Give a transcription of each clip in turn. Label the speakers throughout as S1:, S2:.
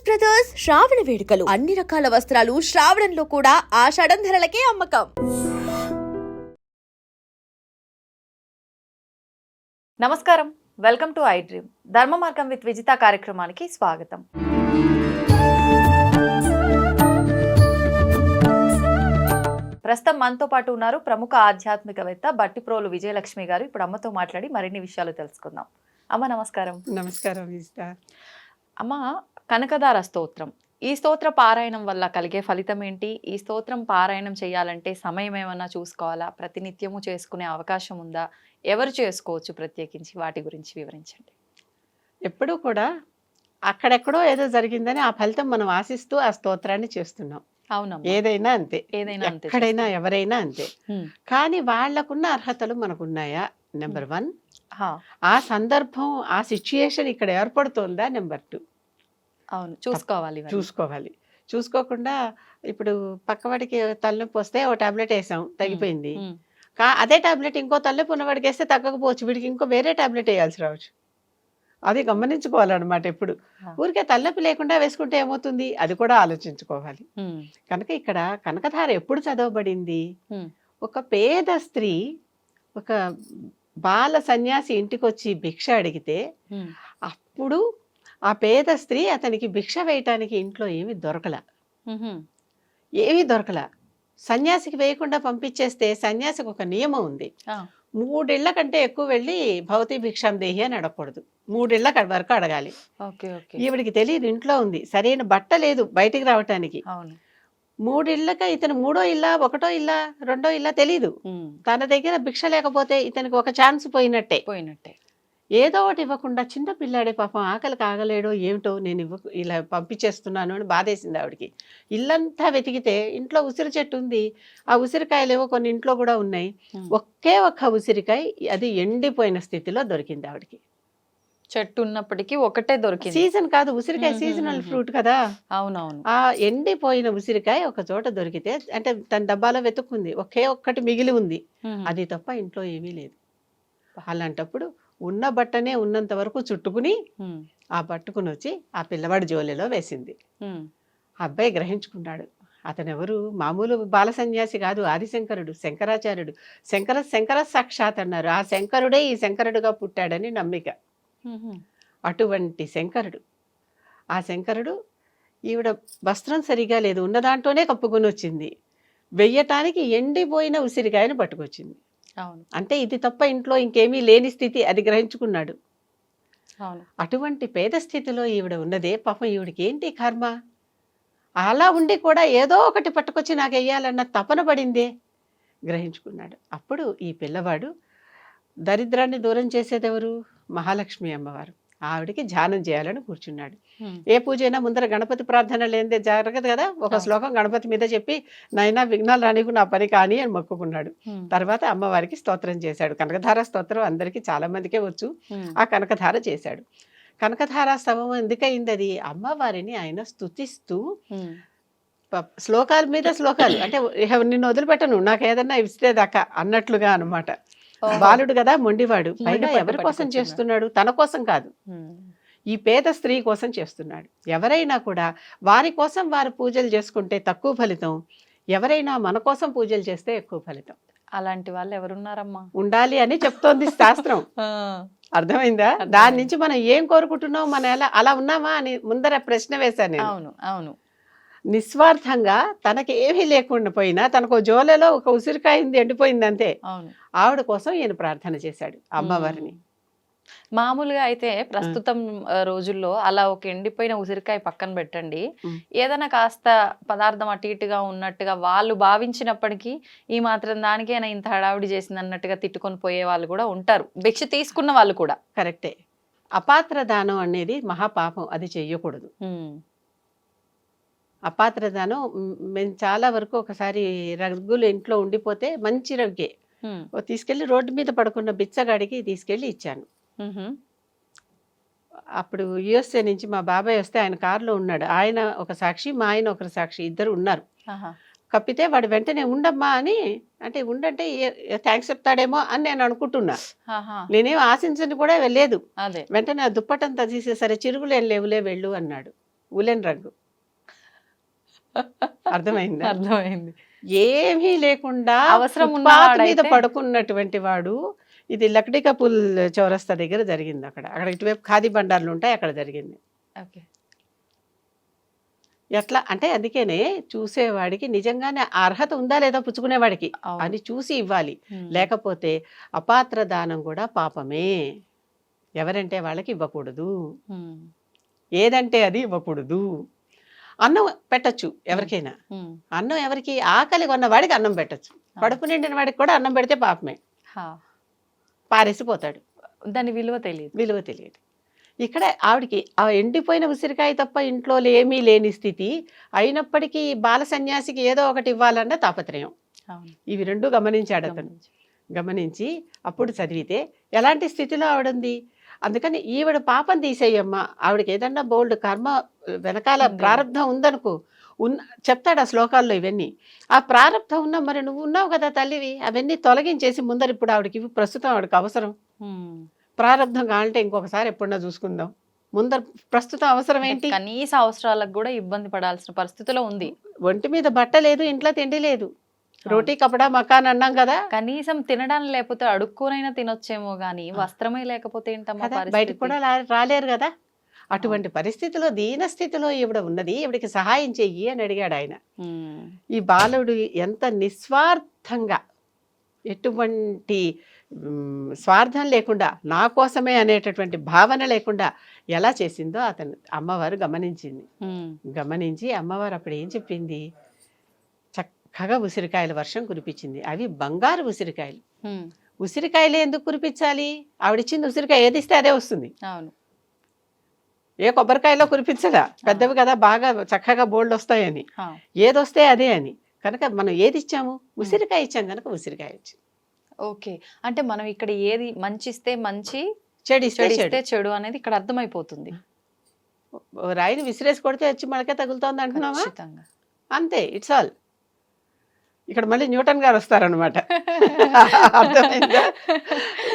S1: పోచస్ brothers శ్రావణ వేడుకలు. అన్ని రకాల వస్త్రాలు శ్రావణంలో కూడా ఆషాఢం ధరలకే అమ్మకం.
S2: నమస్కారం. వెల్కమ్ టు ఐ డ్రీమ్ ధర్మ మార్గం విత్ విజిత కార్యక్రమానికి స్వాగతం. ప్రస్తుతం మనతో పాటు ఉన్నారు ప్రముఖ ఆధ్యాత్మికవేత్త బట్టిప్రోలు విజయలక్ష్మి గారు. ఇప్పుడు అమ్మతో మాట్లాడి మరిన్ని విషయాలు తెలుసుకుందాం. అమ్మ నమస్కారం.
S3: నమస్కారం విజిత.
S2: అమ్మ కనకదార స్తోత్రం. ఈ స్తోత్ర పారాయణం వల్ల కలిగే ఫలితం ఏంటి? ఈ స్తోత్రం పారాయణం చేయాలంటే సమయం ఏమన్నా చూసుకోవాలా? ప్రతినిత్యము చేసుకునే అవకాశం ఉందా? ఎవరు చేసుకోవచ్చు ప్రత్యేకించి? వాటి గురించి వివరించండి.
S3: ఎప్పుడూ కూడా అక్కడెక్కడో ఏదో జరిగిందని ఆ ఫలితం మనం ఆశిస్తూ ఆ స్తోత్రాన్ని చేస్తున్నాం.
S2: అవునమ్మా.
S3: ఏదైనా అంతే.
S2: ఏదైనా అంతే
S3: ఎక్కడైనా ఎవరైనా అంతే. కానీ వాళ్ళకున్న అర్హతలు మనకున్నాయా? Number one. ఆ సందర్భం ఆ సిచ్యుయేషన్ ఇక్కడ ఏర్పడుతోందా? Number two.
S2: అవును చూసుకోవాలి.
S3: చూసుకోవాలి చూసుకోకుండా ఇప్పుడు పక్కవాడికి తలనొప్పి వస్తే ఓ టాబ్లెట్ వేసాం తగ్గిపోయింది. కా అదే టాబ్లెట్ ఇంకో తలనొప్పి ఉన్నవాడికి వేస్తే తగ్గకపోవచ్చు వీడికి ఇంకో వేరే టాబ్లెట్ వేయాల్సి రావచ్చు అది గమనించుకోవాలన్నమాట ఎప్పుడు. ఊరికే తలనొప్పి లేకుండా వేసుకుంటే ఏమవుతుంది అది కూడా ఆలోచించుకోవాలి. కనుక ఇక్కడ కనకధార ఎప్పుడు చదవబడింది. ఒక పేద స్త్రీ ఒక బాల సన్యాసి ఇంటికి వచ్చి భిక్ష అడిగితే. అప్పుడు ఆ పేద స్త్రీ అతనికి భిక్ష వేయటానికి ఇంట్లో ఏమీ దొరకల. ఏమీ దొరకల. సన్యాసికి వేయకుండా పంపించేస్తే సన్యాసికి ఒక నియమం ఉంది. మూడేళ్ళ కంటే ఎక్కువ వెళ్ళి భౌతి భిక్షాం దేహి అని అడగకూడదు. మూడేళ్ళ వరకు అడగాలి. ఈవిడికి తెలియదు ఇంట్లో ఉంది. సరైన బట్ట లేదు బయటికి రావటానికి. మూడిళ్ళక ఇతను మూడో ఇల్లా ఒకటో ఇల్లా రెండో ఇల్లా తెలీదు. తన దగ్గర భిక్ష లేకపోతే ఇతనికి ఒక ఛాన్స్ పోయినట్టే.
S2: పోయినట్టే.
S3: ఏదో ఒకటి ఇవ్వకుండా చిన్న పిల్లాడే పాపం ఆకలి కాగలేడో ఏమిటో నేను ఇవ్వ ఇలా పంపించేస్తున్నాను అని బాధేసింది ఆవిడకి. ఇల్లంతా వెతికితే ఇంట్లో ఉసిరి చెట్టు ఉంది. ఆ ఉసిరికాయలు ఏవో కొన్ని ఇంట్లో కూడా ఉన్నాయి. ఒకే ఒక్క ఉసిరికాయ అది ఎండిపోయిన స్థితిలో దొరికింది ఆవిడకి.
S2: చెట్టు ఉన్నప్పటికీ ఒకటే దొరికింది.
S3: సీజన్ కాదు ఉసిరికాయ సీజనల్ ఫ్రూట్ కదా.
S2: అవునవును.
S3: ఆ ఎండిపోయిన ఉసిరికాయ ఒక చోట దొరికితే అంటే తన డబ్బాలో వెతుక్కుంది. ఒకే ఒక్కటి మిగిలి ఉంది. అది తప్ప ఇంట్లో ఏమీ లేదు. అలాంటప్పుడు ఉన్న బట్టనే ఉన్నంత వరకు చుట్టుకుని. ఆ పట్టుకుని వచ్చి ఆ పిల్లవాడి జోలెలో వేసింది. అబ్బాయి గ్రహించుకున్నాడు. అతను ఎవరు మామూలు బాల సన్యాసి కాదు ఆదిశంకరుడు శంకరాచార్యుడు. శంకర శంకర సాక్షాత్ అన్నారు. ఆ శంకరుడే ఈ శంకరుడుగా పుట్టాడని నమ్మిక. అటువంటి శంకరుడు. ఆ శంకరుడు ఈవిడ వస్త్రం సరిగా లేదు ఉన్న దాంట్లోనే కప్పుకొని వచ్చింది. వెయ్యటానికి ఎండిపోయిన ఉసిరికాయను పట్టుకొచ్చింది. అంటే ఇది తప్ప ఇంట్లో ఇంకేమీ లేని స్థితి అది గ్రహించుకున్నాడు. అటువంటి పేద స్థితిలో ఈవిడ ఉన్నదే పాపం ఈవిడికి ఏంటి కర్మ? అలా ఉండి కూడా ఏదో ఒకటి పట్టుకొచ్చి నాకు వెయ్యాలన్న తపన పడిందే గ్రహించుకున్నాడు. అప్పుడు ఈ పిల్లవాడు దరిద్రాన్ని దూరం చేసేదెవరు? మహాలక్ష్మి అమ్మవారు. ఆవిడికి ధ్యానం చేయాలని కూర్చున్నాడు. ఏ పూజ అయినా ముందర గణపతి ప్రార్థన లేనిదే జరగదు కదా ఒక. శ్లోకం గణపతి మీద చెప్పి నైనా విఘ్నాలు రానికు నా పని కాని అని మొక్కుకున్నాడు. తర్వాత అమ్మవారికి స్తోత్రం చేశాడు కనకధార స్తోత్రం అందరికీ చాలా మందికే వచ్చు. ఆ కనకధార చేశాడు కనకధార స్తవం ఎందుకయింది అది అమ్మవారిని ఆయన. ప- శ్లోకాల మీద శ్లోకాలు అంటే నిన్ను వదిలిపెట్టను నాకు ఏదన్నా ఇస్తే దాకా అన్నట్లుగా అన్నమాట
S2: ఓహో.
S3: బాలుడు కదా మొండివాడు. పైగా ఎవరి కోసం. చేస్తున్నాడు? తన కోసం కాదు. ఈ పేద స్త్రీ కోసం చేస్తున్నాడు. ఎవరైనా కూడా వారి కోసం వారు పూజలు చేసుకుంటే తక్కువ ఫలితం ఎవరైనా మన కోసం పూజలు చేస్తే ఎక్కువ ఫలితం.
S2: అలాంటి వాళ్ళు ఎవరున్నారమ్మా?
S3: ఉండాలి అని చెప్తోంది శాస్త్రం. అర్థమైందా. దాని నుంచి మనం ఏం కోరుకుంటున్నాం మనం ఎలా అలా ఉన్నామా అని ముందర ప్రశ్న వేశాను
S2: అవును అవును.
S3: నిస్వార్థంగా తనకి ఏమీ లేకుండా పోయినా తనకు జోలలో ఒక ఉసిరికాయ ఉంది ఎండిపోయింది అంతే.
S2: అవును.
S3: ఆవిడ కోసం ఈయన ప్రార్థన చేశాడు అమ్మవారిని.
S2: మ్మ్. మామూలుగా అయితే ప్రస్తుతం రోజుల్లో అలా ఒక ఎండిపోయిన ఉసిరికాయ పక్కన పెట్టండి. ఏదైనా కాస్త పదార్థం అటు ఇటుగా ఉన్నట్టుగా వాళ్ళు భావించినప్పటికీ ఈ మాత్రం దానికైనా ఇంత హడావిడి చేసింది అన్నట్టుగా తిట్టుకొని పోయే వాళ్ళు కూడా ఉంటారు. భిక్ష తీసుకున్న వాళ్ళు కూడా.
S3: కరెక్టే. అపాత్ర దానం అనేది మహాపాపం. అది చెయ్యకూడదు.
S2: మ్మ్.
S3: అపాత్ర దానం. మ్, మేము చాలా వరకు ఒకసారి రగ్గులు ఇంట్లో ఉండిపోతే మంచి రగ్గే. తీసుకెళ్ళి రోడ్డు మీద పడుకున్న బిచ్చగాడికి తీసుకెళ్ళి ఇచ్చాను. అప్పుడు యుఎస్ఏ నుంచి మా బాబాయ్ వస్తే ఆయన కారులో ఉన్నాడు. ఆయన ఒక సాక్షి మా ఆయన ఒక సాక్షి ఇద్దరు ఉన్నారు. కప్పితే వాడు వెంటనే ఉండమ్మా అని అంటే ఉండంటే థ్యాంక్స్ చెప్తాడేమో అని నేను అనుకుంటున్నా. నేనేం ఆశించని కూడా లేదు
S2: అదే.
S3: వెంటనే ఆ దుప్పటంతా తీసేసరి చిరుగులేం లేవులే వెళ్ళు అన్నాడు. ఉలెన్ రంగు అర్థమైందా?
S2: అర్థమైంది.
S3: ఏమీ లేకుండా
S2: అవసరం
S3: మీద పడుకున్నటువంటి వాడు ఇది లక్డీ కపుల్ చౌరస్తా దగ్గర జరిగింది అక్కడ. అక్కడ ఇటువైపు ఖాదీ బండార్లు ఉంటాయి అక్కడ జరిగింది.
S2: ఓకే.
S3: ఎట్లా? అంటే అందుకనే చూసేవాడికి నిజంగానే అర్హత ఉందా లేదా పుచ్చుకునేవాడికి. అని చూసి ఇవ్వాలి. లేకపోతే అపాత్ర దానం కూడా పాపమే. ఎవరంటే వాళ్ళకి ఇవ్వకూడదు. ఏదంటే అది ఇవ్వకూడదు. అన్నం పెట్టచ్చు ఎవరికైనా. అన్నం ఎవరికి ఆకలి కొన్న వాడికి అన్నం పెట్టచ్చు. కడుపు నిండిన వాడికి కూడా అన్నం పెడితే పాపమే. పారేసిపోతాడు.
S2: దాని విలువ తెలియదు.
S3: విలువ తెలియదు. ఇక్కడ ఆవిడికి ఆ ఎండిపోయిన ఉసిరికాయ తప్ప ఇంట్లో ఏమీ లేని స్థితి అయినప్పటికీ బాల సన్యాసికి ఏదో ఒకటి ఇవ్వాలన్న తాపత్రయం. ఇవి రెండు గమనించాడు అతను.
S2: గమనించు.
S3: గమనించి అప్పుడు చదివితే ఎలాంటి స్థితిలో ఆవిడుంది? అందుకని ఈవిడ పాపం తీసేయమ్మా. ఆవిడకి ఏదన్నా బోల్డ్ కర్మ వెనకాల
S2: ఉంది.
S3: ప్రారంధం ఉందనుకో ఉన్న చెప్తాడు ఆ శ్లోకాల్లో ఇవన్నీ. ఆ ప్రారంధం ఉన్న మరి నువ్వు ఉన్నావు కదా తల్లివి అవన్నీ తొలగించేసి ముందర ఇప్పుడు ఆవిడకి ఇవి ప్రస్తుతం ఆవిడకి అవసరం.
S2: ఉమ్.
S3: ప్రారంధం కావాలంటే ఇంకొకసారి ఎప్పుడన్నా చూసుకుందాం. ముందర ప్రస్తుతం అవసరం ఏంటి?
S2: కనీస అవసరాలకు కూడా ఇబ్బంది పడాల్సిన పరిస్థితిలో ఉంది.
S3: ఒంటి మీద బట్ట లేదు ఇంట్లో తిండి లేదు. రోటీ కపడా మకాన్ అన్నాం కదా.
S2: కనీసం తినడానికి లేకపోతే అడుక్కోనైనా తినొచ్చేమో గానీ వస్త్రమే లేకపోతే ఏంటమ్మా
S3: కదా బయటకు
S2: పరిస్థితి
S3: కూడా రాలేరు కదా. అటువంటి పరిస్థితిలో దీన స్థితిలో ఈవిడ ఉన్నది ఈవిడికి సహాయం చెయ్యి అని అడిగాడు ఆయన. ఈ బాలుడు ఎంత నిస్వార్థంగా ఎటువంటి స్వార్థం లేకుండా నా కోసమే అనేటటువంటి భావన లేకుండా ఎలా చేసిందో అతను అమ్మవారు గమనించింది. గమనించి అమ్మవారు అప్పుడు ఏం చెప్పింది? చక్కగా ఉసిరికాయల వర్షం కురిపించింది. అవి బంగారు ఉసిరికాయలు. ఉసిరికాయలు ఎందుకు కురిపించాలి? ఆవిడిచ్చింది ఉసిరికాయ. ఏది ఇస్తే అదే వస్తుంది.
S2: అవును.
S3: ఏ కొబ్బరికాయలో కురిపించదా పెద్దవి కదా బాగా చక్కగా బోల్డ్ వస్తాయని. ఏదొస్తే అదే అని. కనుక మనం ఏది ఇచ్చాము? ఉసిరికాయ ఇచ్చాం కనుక ఉసిరికాయ వచ్చింది
S2: ఓకే. అంటే మనం ఇక్కడ ఏది మంచి ఇస్తే మంచి
S3: చెడు ఇస్తే
S2: చెడు అనేది ఇక్కడ అర్థమైపోతుంది.
S3: రాయిని విసిరేసి కొడితే వచ్చి మనకే తగులుతోంది అంటున్నావా? అంతే. It's all. ఇక్కడ మళ్ళీ న్యూటన్ గారు వస్తారనమాట అర్థమైందా?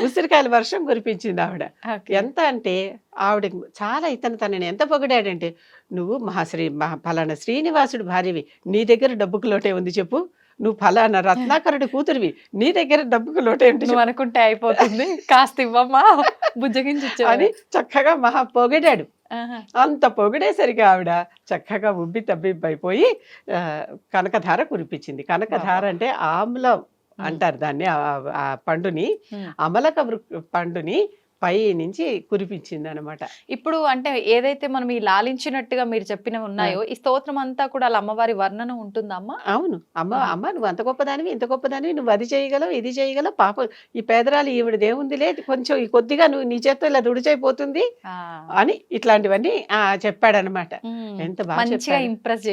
S3: ఉసిరికాయల వర్షం కురిపించింది ఆవిడ. ఎంత అంటే ఆవిడ చాలా ఇతను తనని ఎంత పొగిడాడంటే నువ్వు మహాశ్రీ మహా ఫలానా శ్రీనివాసుడు భార్యవి. నీ దగ్గర డబ్బుకు లోటే ఉంది చెప్పు. నువ్వు ఫలానా రత్నాకరుడి కూతురివి. నీ దగ్గర డబ్బుకు లోటే
S2: నువ్వు అనుకుంటే అయిపోతుంది. కాస్త ఇవ్వమ్మా. బుజ్జగించి
S3: అని చక్కగా మహా పొగిడాడు. అంత పొగిడేసరికి ఆవిడ చక్కగా ఉబ్బి తబ్బిబ్బైపోయి ఆ, కనకధార కురిపించింది. కనకధార అంటే ఆమ్లం అంటారు దాన్ని ఆ- పండుని. అమలక పండుని పై నుంచి కురిపించింది అనమాట
S2: ఇప్పుడు అంటే ఏదైతే మనం ఈ లాలించినట్టుగా మీరు చెప్పినవి ఉన్నాయో ఈ స్తోత్రం అంతా కూడా వాళ్ళ అమ్మవారి వర్ణన ఉంటుందా అమ్మా
S3: అవును అమ్మ. అమ్మ నువ్వు అంత గొప్పదానివి ఇంత గొప్పదానివి నువ్వు అది చేయగలవు ఇది చేయగలవు పాప ఈ పేదరాలు ఈవిడ దేవుందిలే కొంచెం ఈ కొద్దిగా నువ్వు నీ చేత్తో ఇలా దుడిచైపోతుంది. అని ఇట్లాంటివన్నీ ఆ, చెప్పాడనమాట. ఎంత బాగా.
S2: ఇంప్రెస్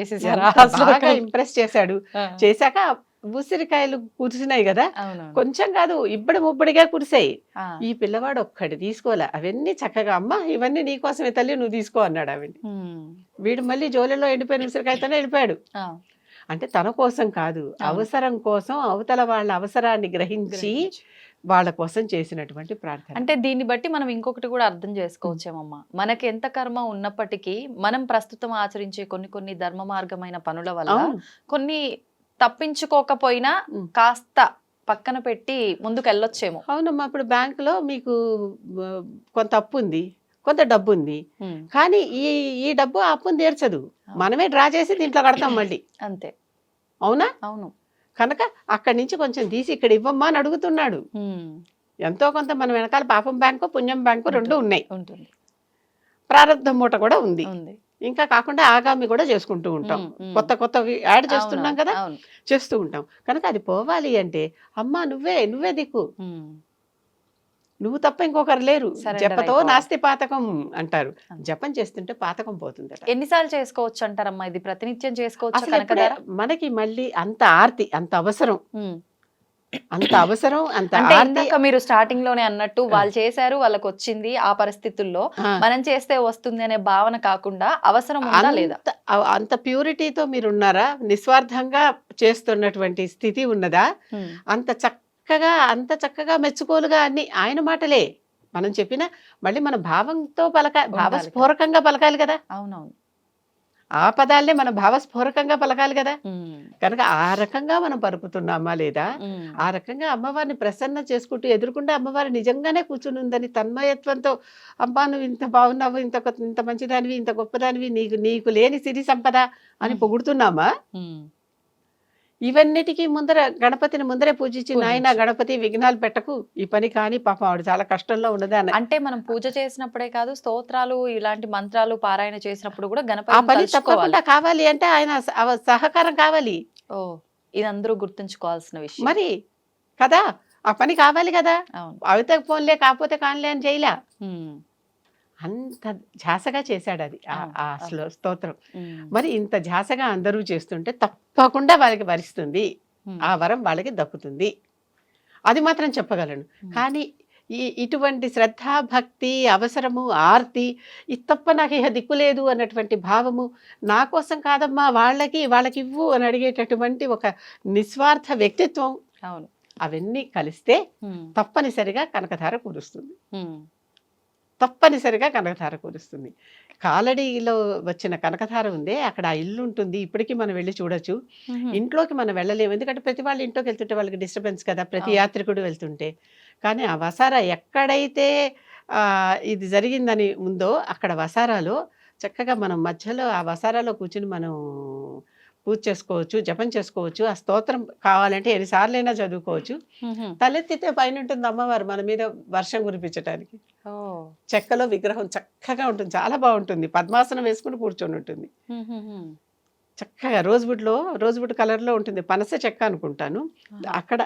S3: బాగా ఇంప్రెస్ చేశాడు. చేశాక ఉసిరికాయలు కురిసినాయి కదా? కొంచెం కాదు ఇబ్బడి ముబ్బడిగా కురిసాయి. ఈ పిల్లవాడు ఒక్కటి తీసుకోలే అవన్నీ చక్కగా అమ్మ ఇవన్నీ నీకోసమే తల్లి నువ్వు తీసుకో అన్నాడు ఆవిడ
S2: ఉమ్.
S3: వీడు మళ్ళీ జోలిలో ఎండిపోయిన ఉసిరికాయతోనే వెళ్ళిపోయాడు.
S2: ఆ.
S3: అంటే తన కోసం కాదు అవసరం కోసం అవతల వాళ్ళ అవసరాన్ని గ్రహించి. వాళ్ళ కోసం చేసినటువంటి ప్రార్థన.
S2: అంటే దీన్ని బట్టి మనం ఇంకొకటి కూడా అర్థం చేసుకోవచ్చేమమ్మా. మనకి ఎంత కర్మ ఉన్నప్పటికీ మనం ప్రస్తుతం ఆచరించే కొన్ని కొన్ని ధర్మ మార్గమైన పనుల వల్ల కొన్ని తప్పించుకోకపోయినా. కాస్త పక్కన పెట్టి ముందుకు వెళ్ళొచ్చేమో
S3: అవునమ్మా ఇప్పుడు బ్యాంకులో మీకు కొంత అప్పు ఉంది కొంత డబ్బు ఉంది. కానీ ఈ ఈ డబ్బు ఆ అప్పుని తీర్చదు. మనమే డ్రా చేసి దీంట్లో కడతాం మళ్ళీ.
S2: అంతే.
S3: అవునా?
S2: అవును.
S3: కనుక అక్కడి నుంచి కొంచెం తీసి ఇక్కడ ఇవ్వమ్మా అని అడుగుతున్నాడు. ఎంతో కొంత మన వెనకాల పాపం బ్యాంకు పుణ్యం బ్యాంకు రెండు ఉన్నాయి.
S2: ఉంటుంది.
S3: ప్రారంధం మూట కూడా ఉంది.
S2: ఉంది.
S3: ఇంకా కాకుండా ఆగామి కూడా చేసుకుంటూ ఉంటాం. కొత్త కొత్తవి యాడ్ చేస్తున్నాం కదా చేస్తూ ఉంటాం కనుక అది పోవాలి అంటే అమ్మా నువ్వే నువ్వే దిక్కు. నువ్వు తప్ప ఇంకొకరు లేరు జపతో. నాస్తి పాతకం అంటారు. జపం చేస్తుంటే పాతకం పోతుందట
S2: ఎన్నిసార్లు చేసుకోవచ్చు అంటారమ్మా ఇది ప్రతినిత్యం చేసుకోవచ్చు
S3: మనకి మళ్ళీ అంత ఆర్తి అంత అవసరం. అంత అవసరం అంత
S2: అంటే మీరు స్టార్టింగ్లోనే అన్నట్టు వాళ్ళు చేశారు వాళ్ళకి వచ్చింది ఆ పరిస్థితుల్లో. మనం చేస్తే వస్తుంది అనే భావన కాకుండా అవసరం ఉందా లేదా?
S3: అంత ప్యూరిటీతో మీరు ఉన్నారా నిస్వార్థంగా చేస్తున్నటువంటి స్థితి ఉన్నదా. అంత చక్కగా అంత చక్కగా మెచ్చుకోలుగా అన్ని ఆయన మాటలే. మనం చెప్పిన మళ్ళీ మన భావంతో పలక భావస్ఫూరకంగా పలకాలి కదా.
S2: అవునవును.
S3: ఆ పదాలనే మనం భావస్ఫూరకంగా పలకాలి కదా. కనుక ఆ రకంగా మనం పలుకుతున్నామా లేదా? ఆ రకంగా అమ్మవారిని ప్రసన్న చేసుకుంటూ ఎదుర్కొంటే అమ్మవారు నిజంగానే కూర్చుని ఉందని తన్మయత్వంతో అమ్మా నువ్వు ఇంత బాగున్నావు ఇంత ఇంత మంచిదానివి ఇంత గొప్పదానివి నీకు నీకు లేని సిరి సంపద అని. పొగుడుతున్నామా? ఇవన్నిటికీ ముందర గణపతిని ముందరే పూజించి. నాయన గణపతి విఘ్నాలు పెట్టకు. ఈ పని కానీ పాపం ఆవిడ చాలా కష్టంలో ఉన్నది అని
S2: అంటే మనం పూజ చేసినప్పుడే కాదు స్తోత్రాలు ఇలాంటి మంత్రాలు పారాయణ చేసినప్పుడు కూడా
S3: ఆ
S2: గణపతి
S3: పని
S2: తలుచుకోవాలి.
S3: తప్పకుండా కావాలి అంటే ఆయన సహకారం కావాలి.
S2: ఓ ఇది అందరూ గుర్తుంచుకోవాల్సిన విషయం.
S3: మరి కదా ఆ పని కావాలి కదా.
S2: అవును.
S3: అవితే ఫోన్లే కాకపోతే కానిలే అని చేయలే. అంత ఝాసగా చేశాడు అది ఆ- స్తోత్రం. మరి ఇంత ఝాసగా అందరూ చేస్తుంటే తప్పకుండా వాళ్ళకి వరిస్తుంది. ఆ వరం వాళ్ళకి దక్కుతుంది. అది మాత్రం చెప్పగలను. కానీ ఈ ఇటువంటి శ్రద్ధ భక్తి అవసరము ఆర్తి ఇది తప్ప నాకు ఇహ దిక్కు లేదు అన్నటువంటి భావము నా కోసం కాదమ్మా వాళ్ళకి వాళ్ళకి ఇవ్వు అని అడిగేటటువంటి ఒక నిస్వార్థ వ్యక్తిత్వం
S2: అవును.
S3: అవన్నీ కలిస్తే తప్పనిసరిగా కనకధార కురుస్తుంది. తప్పనిసరిగా కనకధార కురుస్తుంది కాలడీలో వచ్చిన కనకధార ఉందే అక్కడ ఆ ఇల్లు ఉంటుంది. ఇప్పటికీ మనం వెళ్ళి చూడొచ్చు. ఇంట్లోకి మనం వెళ్ళలేము. ఎందుకంటే ప్రతి వాళ్ళు ఇంట్లోకి వెళ్తుంటే వాళ్ళకి డిస్టర్బెన్స్ కదా ప్రతి. యాత్రికుడు వెళ్తుంటే. కానీ ఆ వసారా ఎక్కడైతే ఇది జరిగిందని ఉందో అక్కడ వసారాలో చక్కగా మనం మధ్యలో ఆ వసారాలో కూర్చుని మనం పూజ చేసుకోవచ్చు జపం చేసుకోవచ్చు ఆ స్తోత్రం కావాలంటే ఎన్నిసార్లైనా చదువుకోవచ్చు. తలెత్తితే పైన ఉంటుంది అమ్మవారు మన మీద వర్షం కురిపించడానికి చెక్కలో విగ్రహం చక్కగా ఉంటుంది చాలా బాగుంటుంది. పద్మాసనం వేసుకుని కూర్చొని ఉంటుంది. చక్కగా రోజ్వుడ్లో రోజ్వుడ్ కలర్లో ఉంటుంది. పనస చెక్క అనుకుంటాను. అక్కడ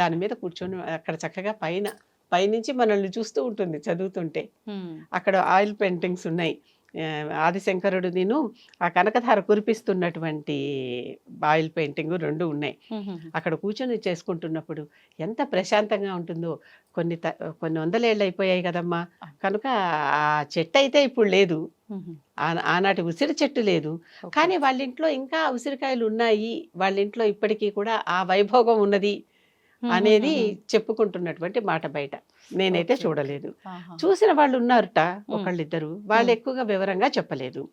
S3: దాని మీద కూర్చొని అక్కడ చక్కగా పైన పైనుంచి మనల్ని చూస్తూ ఉంటుంది చదువుతుంటే. అక్కడ ఆయిల్ పెయింటింగ్స్ ఉన్నాయి. ఆదిశంకరుడు నేను ఆ కనకధార కురిపిస్తున్నటువంటి ఆయిల్ పెయింటింగ్ రెండు ఉన్నాయి. అక్కడ కూర్చొని చేసుకుంటున్నప్పుడు ఎంత ప్రశాంతంగా ఉంటుందో. కొన్ని కొన్ని వందలేళ్ళు అయిపోయాయి కదమ్మా. కనుక ఆ చెట్టు అయితే ఇప్పుడు లేదు. ఆనాటి ఉసిరి చెట్టు లేదు. కానీ వాళ్ళ ఇంట్లో ఇంకా ఉసిరికాయలు ఉన్నాయి. వాళ్ళ ఇంట్లో ఇప్పటికీ కూడా ఆ వైభోగం ఉన్నది అనేది. చెప్పుకుంటున్నటువంటి మాట బయట. నేనైతే. చూడలేదు. చూసిన వాళ్ళు ఉన్నారట ఒకళ్ళిద్దరు. వాళ్ళు. ఎక్కువగా వివరంగా చెప్పలేదు.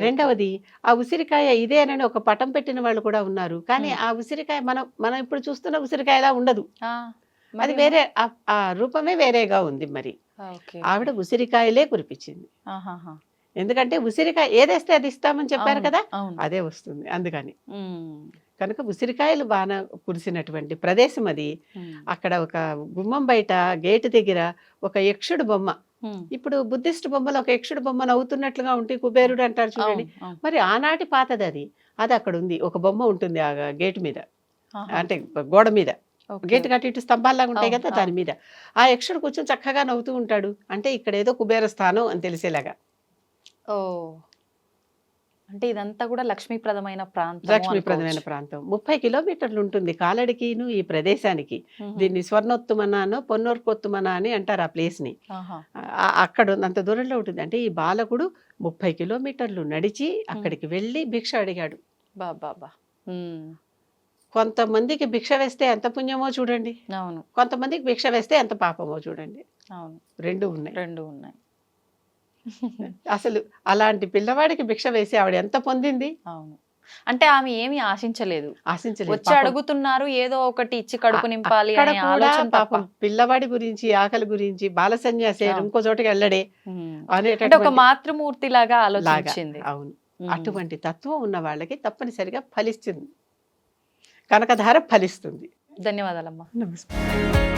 S3: రెండవది ఆ ఉసిరికాయ ఇదేనని ఒక పటం పెట్టిన వాళ్ళు కూడా ఉన్నారు. కానీ. ఆ ఉసిరికాయ మనం మనం ఇప్పుడు చూస్తున్న ఉసిరికాయలా ఉండదు. అది వేరే ఆ- రూపమే వేరేగా ఉంది మరి. ఆవిడ ఉసిరికాయలే కురిపించింది. ఎందుకంటే ఉసిరికాయ ఏదేస్తే అది ఇస్తామని చెప్పారు కదా అదే వస్తుంది అందుకని. కనుక ఉసిరికాయలు బాగా కురిసినటువంటి ప్రదేశం అది. అక్కడ ఒక గుమ్మం బయట గేటు దగ్గర ఒక యక్షుడు బొమ్మ. ఇప్పుడు బుద్ధిస్ట్ బొమ్మలు ఒక యక్షుడు బొమ్మ నవ్వుతున్నట్లుగా ఉంటే కుబేరుడు అంటారు చూడండి. మరి ఆనాటి పాతది అది. అది అక్కడ ఉంది. ఒక బొమ్మ ఉంటుంది ఆ గేటు మీద. అంటే గోడ మీద. గేటు కట్టి ఇటు స్తంభాల్లాగా ఉంటాయి కదా దాని మీద. ఆ యక్షుడు కూర్చొని చక్కగా నవ్వుతూ ఉంటాడు. అంటే ఇక్కడ ఏదో కుబేర స్థానం అని తెలిసేలాగా.
S2: ఓ. అంటే ఇదంతా కూడా లక్ష్మీప్రదమైన ప్రాంతం
S3: లక్ష్మీప్రదమైన ప్రాంతం. ముప్పై కిలోమీటర్లు ఉంటుంది కాలడికిను ఈ ప్రదేశానికి. దీన్ని స్వర్ణోత్తుమనానో పొన్నోర్కొత్తుమన అని అంటారు ఆ ప్లేస్ని అక్కడ అంత దూరంలో ఉంటుంది. అంటే ఈ బాలకుడు ముప్పై కిలోమీటర్లు నడిచి అక్కడికి వెళ్ళి భిక్ష అడిగాడు.
S2: బాబా
S3: కొంతమందికి భిక్ష వేస్తే ఎంత పుణ్యమో చూడండి.
S2: అవును.
S3: కొంతమందికి భిక్ష వేస్తే ఎంత పాపమో చూడండి.
S2: అవును.
S3: రెండు ఉన్నాయి.
S2: రెండు ఉన్నాయి.
S3: అసలు అలాంటి పిల్లవాడికి భిక్ష వేసి ఆవిడ ఎంత పొందింది?
S2: అవును. అంటే ఆమె ఏమీ ఆశించలేదు.
S3: ఆశించలేదు
S2: వచ్చి. అడుగుతున్నారు ఏదో ఒకటి ఇచ్చి కడుపు నింపాలి
S3: పాపం పిల్లవాడి గురించి ఆకలి గురించి బాల సన్యాసి. ఇంకో చోటకి వెళ్ళడే.
S2: అంటే ఒక మాతృమూర్తి లాగా. ఆలోచించింది.
S3: అవును. అటువంటి తత్వం ఉన్న వాళ్ళకి తప్పనిసరిగా ఫలిస్తుంది. కనకధార ఫలిస్తుంది.
S2: ధన్యవాదాలమ్మా.
S3: నమస్కారం